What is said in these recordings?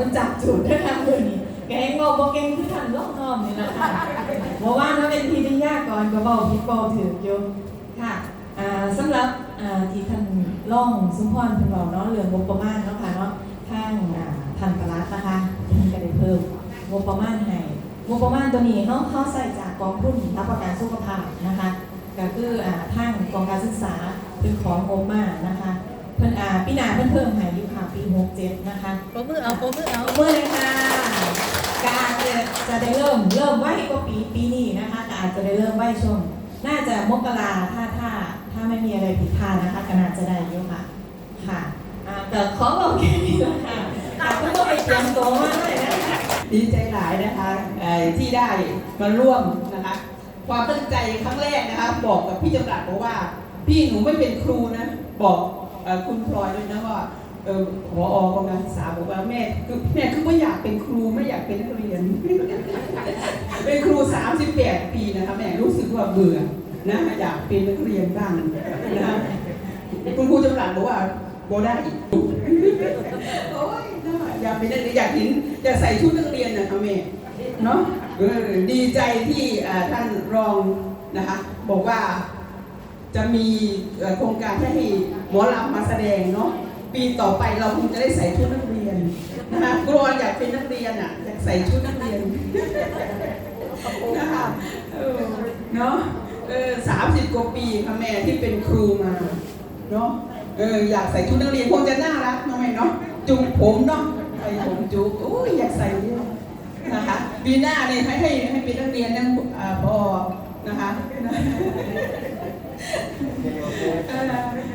มันจับจุดด้วยค่ะมือนี้แกงบอบอกแกงคือทันล่องนอมนี่นะคะบอกว่าถ้าเป็นทีที่ยากก่อนก็บอกพี่ปอถืออยู่ค่ะสำหรับที่ท่านล่องสุพรเพิ่นบอกเนาะเรื่องงบประมาณเนาะค่ะเนาะทางอ่าท่านประหลัดนะคะท่านก็ได้เพิ่มงบประมาณให้งบประมาณตัวนี้เขาเขาใส่จากกองทุนรับประกันสุขภาพนะคะก็คืออ่าทางกองการศึกษาเป็นของงบมานะคะเพิ่นอ่าปีหน้าเพิ่นเพิ่มให้อยู่ค่ะ ปี67 นะคะปรบมือเอาปรบมือเอาเอาเมื่อเลยค่ะ การจะจะได้เริ่มเริ่มไว้ก็ปีปีนี้นะคะก็อาจจะได้เริ่มไว้ช่วง น่าจะมกราถ้าถ้าถ้าไม่มีอะไรผิดพลาดนะคะก็น่าจะได้อยู่ค่ะ ค่ะอ่าแต่ขอบอกแค่นี้ละค่ะอ่าก็ต้องไปเตรียมตัวมากเลยนะคะดีใจหลายนะคะเอ่อที่ได้มาร่วมนะคะความตั้งใจครั้งแรกนะคะ บอกกับพี่จำรัดบอกว่า พี่หนูไม่เป็นครูนะ บอกเอ่อคุณพลอยด้วยนะว่า เออหออกองการศึกษาบอกว่าแม่คือแม่คือไม่อยากเป็นครูไม่อยากเป็นนักเรียน เป็นครู 38 ปีนะคะแม่รู้สึกว่าเบื่อนะอยากเป็นนักเรียนบ้างนะคุณครูจำรัดบอกว่าโบได้อีกโอ้ยน่าอยากเป็นนักเรียนอยากเห็นอยากใส่ชุดนักเรียนนะคะแม่เนาะดีใจที่ท่านรองนะคะบอกว่าจะมีโครงการให้หมอลำมาแสดงเนาะ ปีต่อไปเราคงจะได้ใส่ชุดนักเรียนนะคะกลัวอยากเป็นนักเรียนอะอยากใส่ชุดนักเรียนนะคะเออเนาะเออสามสิบกว่าปีค่ะแม่ที่เป็นครูมาเนาะเอออยากใส่ชุดนักเรียนคงจะน่ารักน้องแม่เนาะจุกผมเนาะใส่ผมจุกโอ้ยอยากใส่ด้วยนะคะปีหน้าเนี่ยให้ให้ให้เป็นนักเรียนนั่นอ่าพอนะคะ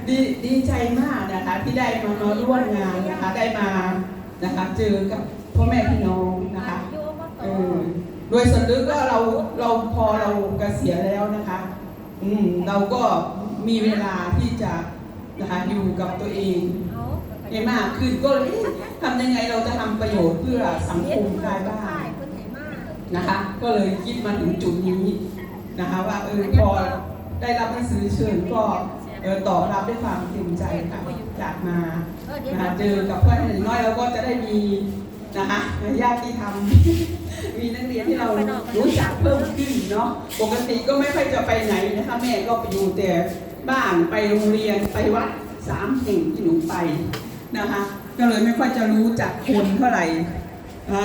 ดีดีใจมากนะคะที่ได้มาร่วมงานนะคะได้มานะคะเจอกับพ่อแม่พี่น้องนะคะเออโดยส่วนลึกก็เราเราพอเราเกษียณแล้วนะคะ อืมเราก็มีเวลาที่จะนะคะอยู่กับตัวเองให้มากขึ้นก็เลยทำยังไงเราจะทำประโยชน์เพื่อสังคมได้บ้างนะคะ ก็เลยคิดมาถึงจุดนี้นะคะ ว่าเออพอได้รับหนังสือเชิญก็ เออตอบรับด้วยความเต็มใจค่ะจากมานะคะเจอกับเพื่อนอย่งน้อยเราก็จะได้มีนะคะญาติธรรมมีนักเรียนที่เรารู้จักเพิ่มขึ้นเนาะปกติก็ไม่ค่อยจะไปไหนนะคะแม่ก็ไปอยู่แต่บ้านไปโรงเรียนไปวัดสามแห่งที่หนูไปนะคะก็เลยไม่ค่อยจะรู้จักคนเท่าไหร่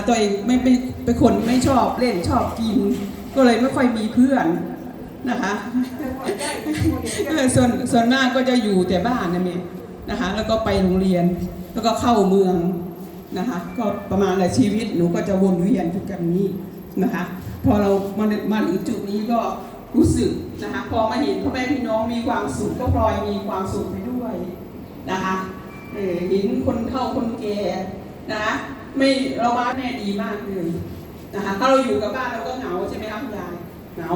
ตัวเองไม่เป็นเป็นคนไม่ชอบเล่นชอบกิน ก็เลยไม่ค่อยมีเพื่อน นะคะส่วนส่วนมากก็จะอยู่แต่บ้านนะเมยนะคะ แล้วก็ไปโรงเรียน แล้วก็เข้าเมืองนะคะ ก็ประมาณหลายชีวิตหนูก็จะวนเวียนอยู่กับนี้นะคะ พอเรามามาถึงจุดนี้ก็รู้สึกนะคะพอมาเห็นพ่อแม่พี่น้องมีความสุขก็พลอยมีความสุขไปด้วยนะคะเห็นคนเฒ่าคนแก่นะคะไม่เราบ้านแม่ดีมากเลยนะคะถ้าเราอยู่กับบ้านเราก็เหงาใช่ไหมครับยายเหงา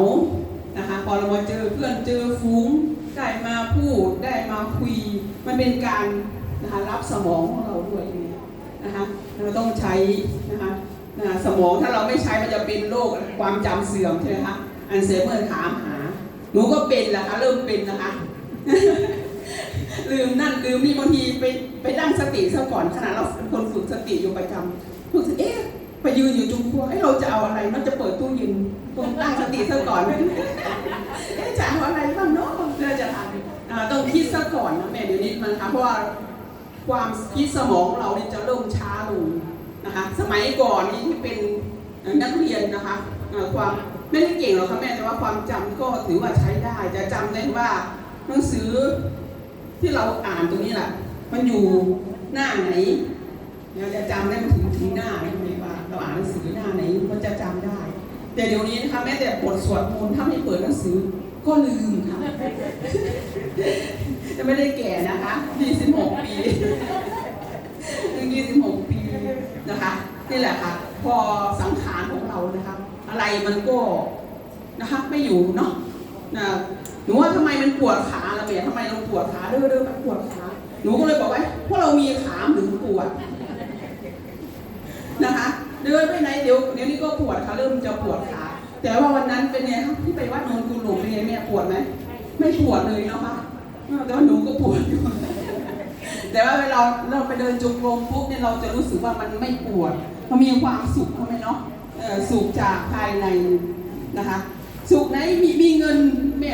นะคะพอเรามาเจอเพื่อนเจอฝูงได้มาพูดได้มาคุย มันเป็นการนะคะรับสมองของเราด้วยนะคะเราต้องใช้นะคะนะสมองถ้าเราไม่ใช้มันจะเป็นโรคความจำเสื่อมใช่ไหมคะอันเซเมอร์ถามหาหนูก็เป็นแหละคะเริ่มเป็นนะคะลืมนั่นลืมนี่บางทีไปไปตั้งสติซะก่อนขณะเราคนฝึกสติอยู่ประจำรู้สึกเอ๊ะ ไปยืนอยู่จุงครัวเอ๊ะเราจะเอาอะไรเราจะเปิดตู้เย็นต้องตั้งสติซะก่อนเอ๊จะเอาอะไรบ้างเนาะเราจะทำอ่าต้องคิดซะก่อนนะแม่เดี๋ยวนี้มันค่ะเพราะว่าความคิดสมองเราเนี่ยจะเริ่มช้าลงนะคะสมัยก่อนนี่ที่เป็นนักเรียนนะคะความไม่ได้เก่งหรอกค่ะแม่แต่ว่าความจำก็ถือว่าใช้ได้ จะจำได้ว่าหนังสือที่เราอ่านตรงนี้แหละมันอยู่หน้าไหนเราจะจำได้มันถึงถึงหน้าไหนไม่ว่า เราอ่านหนังสือหน้าไหนก็จะจำได้ แต่เดี๋ยวนี้นะคะแม้แต่บทสวดมนต์ถ้าไม่เปิดหนังสือก็ลืมค่ะจะไม่ได้แก่นะคะ26ปียัง26ปีนะคะนี่แหละค่ะ พอสังขารของเรานะคะ อะไรมันก็นะคะไม่อยู่เนาะนะหนูว่าทำไมมันปวดขาละเมียทำไมเราปวดขาเรื่อยๆมันปวดขาหนูก็เลยบอกว่าพวกเรามีขาหรือปวดนะคะ เดินไปไหนเดี๋ยวเดี๋ยวนี้ก็ปวดขาเริ่มจะปวดขาแต่ว่าวันนั้นเป็นไงที่ไปวัดนนกุหลงเป็นไงแม่ปวดไหมไม่ปวดเลยเนาะคะแต่ว่าหนูก็ปวดอยู่แต่ว่าเวลาเราไปเดินจงกรมปุ๊บเนี่ยเราจะรู้สึกว่ามันไม่ปวดเรามีความสุขเข้าไหมเนาะสุขจากภายในนะคะสุขไหนมีมีเงินแม่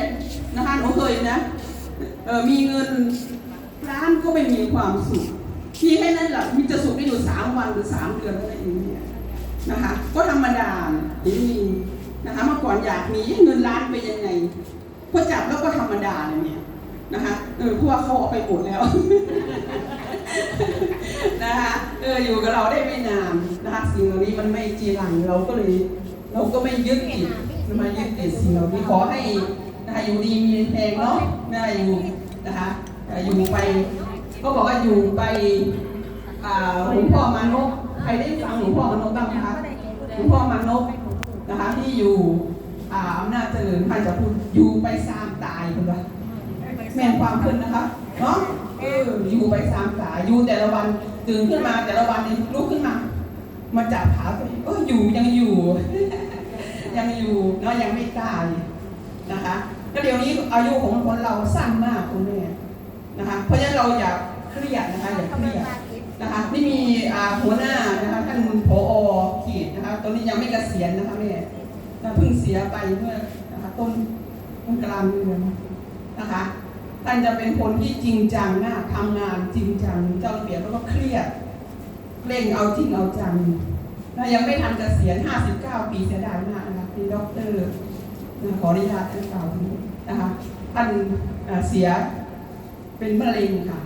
นะคะหนูเคยนะเออมีเงินร้านก็ไม่มีความสุขมีแค่นั้นแหละมีจะสุขได้อยู่สามวันหรือสามเดือนอะไรอย่างเงี้ย นะคะ ก็ธรรมดาไม่มีนะคะเมื่อก่อนอยากมีเงินล้านไปยังไงพอจับแล้วก็ธรรมดาเนี่ยนะคะเออเพราะว่าเขาเอาไปหมดแล้วนะคะเอออยู่กับเราได้ไม่นานนะคะสิ่งเหล่านี้มันไม่จีรังเราก็เลยเราก็ไม่ยึดติดมายึดติดสิ่งเหล่านี้ขอให้นะคะอยู่ดีมีแรงเนาะนะคะอยู่นะคะอยู่ไป ก็บอกว่าอยู่ไปอ่าหลวงพ่อมานพ ใครได้ฟังหลวงพ่อมานพบ้างไหมคะหลวงพ่อมานพนะคะที่อยู่อาอำนาจเจริญท่านจะพูดอยู่ไปสางตายคุณวะแม่นความขึ้นนะคะเนาะเอออยู่ไปสามสายอยู่แต่ละวันตื่นขึ้นมาแต่ละวันนี่ลุกขึ้นมามาจับขาตัวเองเอออยู่ยังอยู่ ยังอยู่เนาะยังไม่ตายนะคะก็เดี๋ยวนี้อายุของคนเราสั้นมากคุณแม่นะคะ เพราะฉะนั้นเราอย่าเครียดนะคะอย่าเครียด นะคะนี่มีหัวหน้านะคะท่านผอเขตนะคะตอนนี้ยังไม่เกษียณนะคะแม่เพิ่งเสียไปเมื่อนะคะต้นต้นกลางเดือนนะคะท่านจะเป็นคนที่จริงจังมากทำงานจริงจังเจ้าเบียบแล้วก็เครียดเร่งเอาจริงเอาจังนะยังไม่ทันเกษียณ 59 ปีเสียดายมากนะคะเป็นด็อกเตอร์ขออนุญาตท่านกล่าวนะคะท่านเสียเป็นมะเร็งค่ะ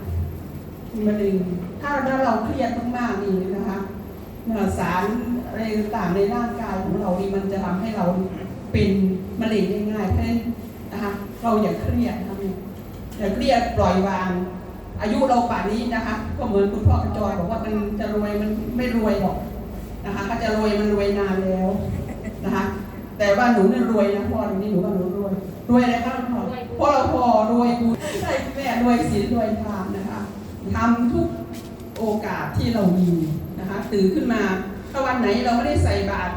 มะเร็งถ้าเราเครียดมากๆนี่นะคะสารอะไรต่างในร่างกายของเรานี่มันจะทำให้เราเป็นมะเร็งง่ายๆเพราะฉะนั้นนะคะเราอย่าเครียดนะอย่าเครียดปล่อยวาง อายุเราป่านนี้นะคะ ก็เหมือนคุณพ่อกระจอยบอกว่ามันจะรวยมันไม่รวยหรอกนะคะถ้าจะรวยมันรวยนานแล้วนะคะแต่ว่าหนูเนี่ยรวยนะพ่อหนูนี่หนูว่าหนูรวยรวยอะไรบ้างพ่อพ่อเราพอรวยบุญใช่แม่รวยศีลรวยทาน ทำทุกโอกาสที่เรามีนะคะตื่นขึ้นมาถ้าวันไหนเราไม่ได้ใส่บาตร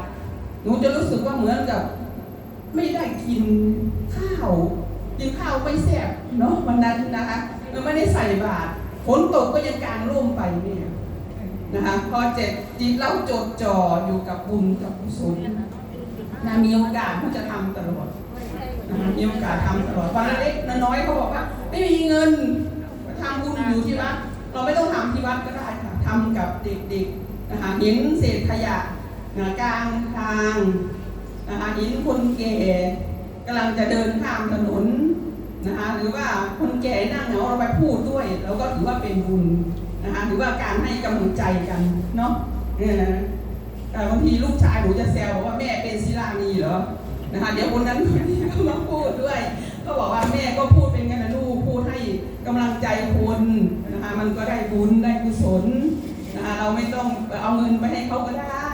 หนูจะรู้สึกว่าเหมือนกับ ไม่ได้กินข้าวกินข้าวไม่แซ่บเนาะวันนั้นนะคะเราไม่ได้ใส่บาตรฝนตกก็ยังกางร่มไปเนี่ยนะคะพอเจ็บจิตเราจดจ่ออยู่กับบุญกับกุศลนะมีโอกาสที่จะทำตลอดมีโอกาสทำตลอดวันเล็กน้อยเขาบอกว่า ไม่มีเงิน ทำบุญอยู่ที่วัด เราไม่ต้องทำที่วัดก็ได้ค่ะทำกับเด็กๆนะคะเห็นเศษขยะกลางทางนะคะเห็นคนแก่กำลังจะเดินข้ามถนนนะคะหรือว่าคนแก่นั่งเหงาเราไปพูดด้วยเราก็ถือว่าเป็นบุญนะคะหรือว่าการให้กำลังใจกันเนาะเออแต่บางทีลูกชายหนูจะแซวบอกว่าแม่เป็นศิลานีเหรอนะคะเดี๋ยวคนนั้นคนนี้ก็มาพูดด้วย ก็บอกว่าแม่ก็พูดเป็นไง กำลังใจคนนะคะมันก็ได้บุญได้กุศลนะคะเราไม่ต้องเอาเงินไปให้เขาก็ได้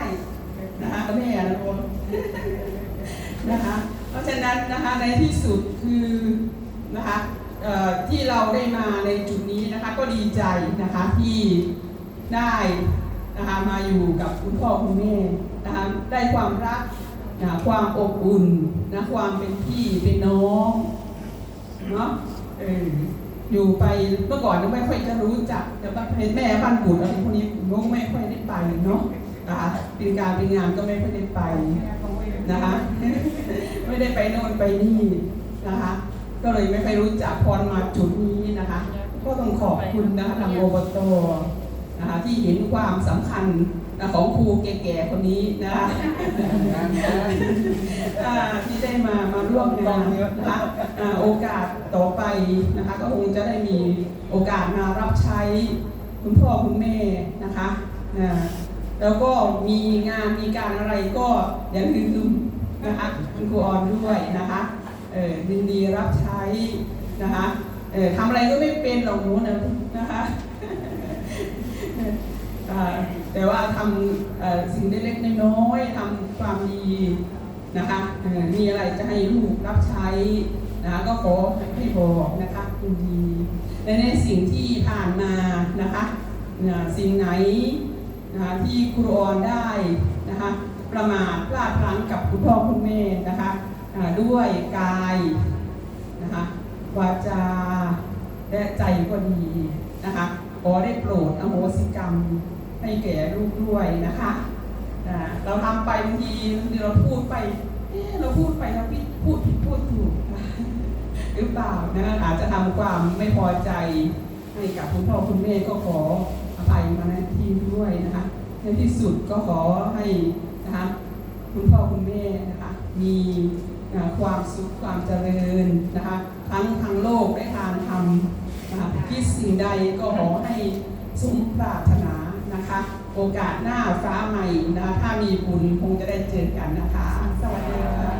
นะคะแม่นะคนนะคะเพราะฉะนั้นนะคะในที่สุดคือนะคะที่เราได้มาในจุดนี้นะคะก็ดีใจนะคะที่ได้นะคะมาอยู่กับคุณพ่อคุณแม่นะคะได้ความรักนะความอบอุ่นนะความเป็นพี่เป็นน้องเนาะเออ อยู่ไปเมื่อก่อนไม่ค่อยจะรู้จักแต่ว่าเห็นแม่บ้านบุตรอะไรพวกนี้ผมก็ไม่ค่อยได้ไปเนาะนะคะเป็นการเป็นงานก็ไม่ค่อยได้ไปนะคะไม่ได้ไปโน่นไปนี่นะคะก็เลยไม่ค่อยรู้จักพรมาจุดนี้นะคะ ก็ต้องขอบคุณนะคะทางโอบตนะคะที่เห็นความสำคัญนะของครูแก่ๆคนนี้นะคะ ได้มามาร่วมงานนะคะอ่าโอกาสต่อไปนะคะก็คงจะได้มีโอกาสมารับใช้คุณพ่อคุณแม่นะคะอ่าแล้วก็มีงานมีการอะไรก็อย่าลืมนะคะคุณครูออนด้วยนะคะเออยินดีรับใช้นะคะเออทำอะไรก็ไม่เป็นหรอกหนูนะนะคะอ่าแต่ว่าทำอ่อสิ่งเล็กๆน้อยๆทำความดี นะคะเออมีอะไรจะให้ลูกรับใช้นะคะก็ขอให้บอกนะคะยินดีและในสิ่งที่ผ่านมานะคะอ่าสิ่งไหนนะคะที่ครูออนได้นะคะประมาทพลาดพลั้งกับคุณพ่อคุณแม่นะคะอ่าด้วยกายนะคะวาจาและใจก็ดีนะคะขอได้โปรดอโหสิกรรมให้แก่ลูกด้วยนะคะ เราทำไปบางทีบางทีเราพูดไปเอ๊เราพูดไปเราผิพูดผิดพูดถูกหรือเปล่านะอาจจะทำความไม่พอใจให้กับคุณพ่อคุณแม่ก็ขออภัยมาณที่ด้วยนะคะในที่สุดก็ขอให้นะคะคุณพ่อคุณแม่นะคะมีความสุขความเจริญนะคะทั้งทางโลกและทางธรรมนะคะคิดสิ่งใดก็ขอให้สมปรารถนา นะคะ โอกาสหน้าฟ้าใหม่นะคะถ้ามีบุญคงจะได้เจอกันนะคะ สวัสดีค่ะ